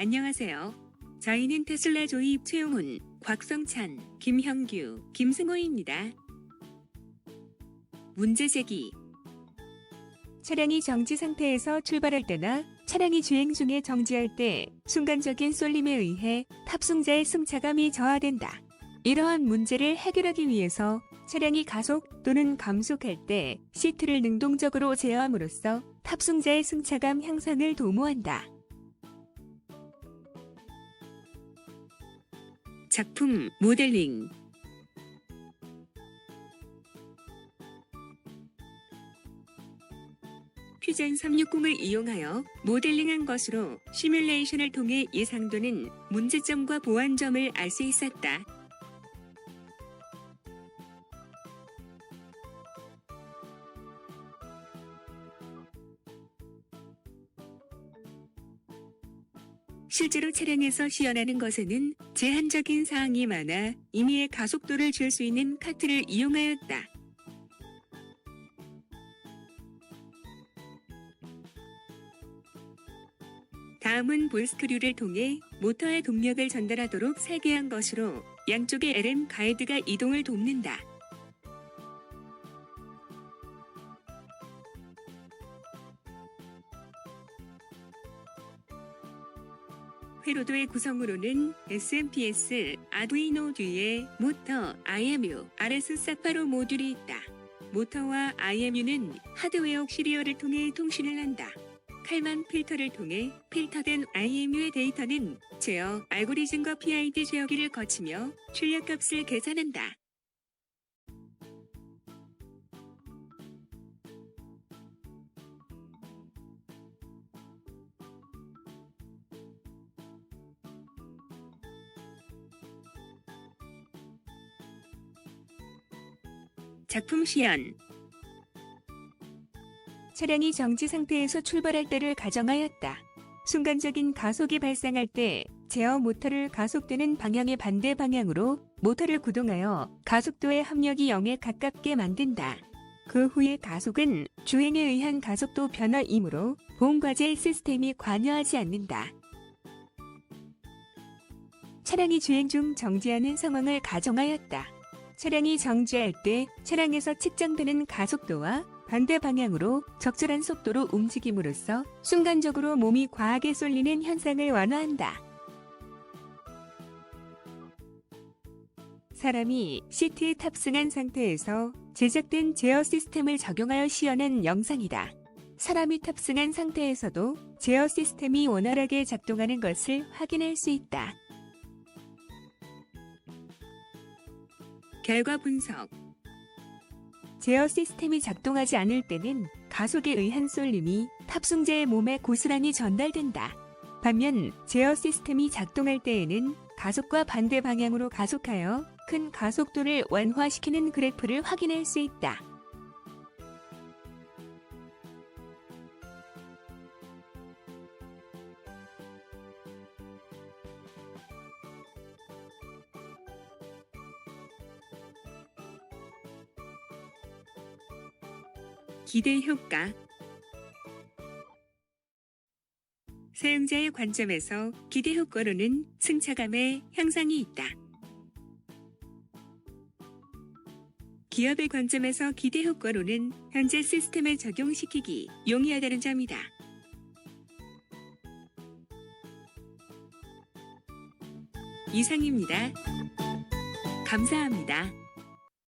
안녕하세요. 저희는 테슬라 조입 최용훈, 곽성찬, 김형규, 김승호입니다. 문제 제기. 차량이 정지 상태에서 출발할 때나 차량이 주행 중에 정지할 때 순간적인 쏠림에 의해 탑승자의 승차감이 저하된다. 이러한 문제를 해결하기 위해서 차량이 가속 또는 감속할 때 시트를 능동적으로 제어함으로써 탑승자의 승차감 향상을 도모한다. 작품 모델링 퓨전 360을 이용하여 모델링한 것으로 시뮬레이션을 통해 예상되는 문제점과 보완점을 알 수 있었다. 실제로 차량에서 시연하는 것에는 제한적인 사항이 많아 임의의 가속도를 줄 수 있는 카트를 이용하였다. 다음은 볼스크류를 통해 모터의 동력을 전달하도록 설계한 것으로 양쪽의 LM 가이드가 이동을 돕는다. 회로도의 구성으로는 SMPS, 아두이노 뒤에 모터, IMU, RS 사파로 모듈이 있다. 모터와 IMU는 하드웨어 시리얼을 통해 통신을 한다. 칼만 필터를 통해 필터된 IMU의 데이터는 제어 알고리즘과 PID 제어기를 거치며 출력값을 계산한다. 작품 시연 차량이 정지 상태에서 출발할 때를 가정하였다. 순간적인 가속이 발생할 때 제어 모터를 가속되는 방향의 반대 방향으로 모터를 구동하여 가속도의 합력이 0에 가깝게 만든다. 그 후의 가속은 주행에 의한 가속도 변화이므로 보험과제 시스템이 관여하지 않는다. 차량이 주행 중 정지하는 상황을 가정하였다. 차량이 정지할 때 차량에서 측정되는 가속도와 반대 방향으로 적절한 속도로 움직임으로써 순간적으로 몸이 과하게 쏠리는 현상을 완화한다. 사람이 시트에 탑승한 상태에서 제작된 제어 시스템을 적용하여 시연한 영상이다. 사람이 탑승한 상태에서도 제어 시스템이 원활하게 작동하는 것을 확인할 수 있다. 결과 분석 제어 시스템이 작동하지 않을 때는 가속에 의한 쏠림이 탑승자의 몸에 고스란히 전달된다. 반면 제어 시스템이 작동할 때에는 가속과 반대 방향으로 가속하여 큰 가속도를 완화시키는 그래프를 확인할 수 있다. 기대 효과 사용자의 관점에서 기대 효과로는 승차감의 향상이 있다. 기업의 관점에서 기대 효과로는 현재 시스템을 적용시키기 용이하다는 점이다. 이상입니다. 감사합니다.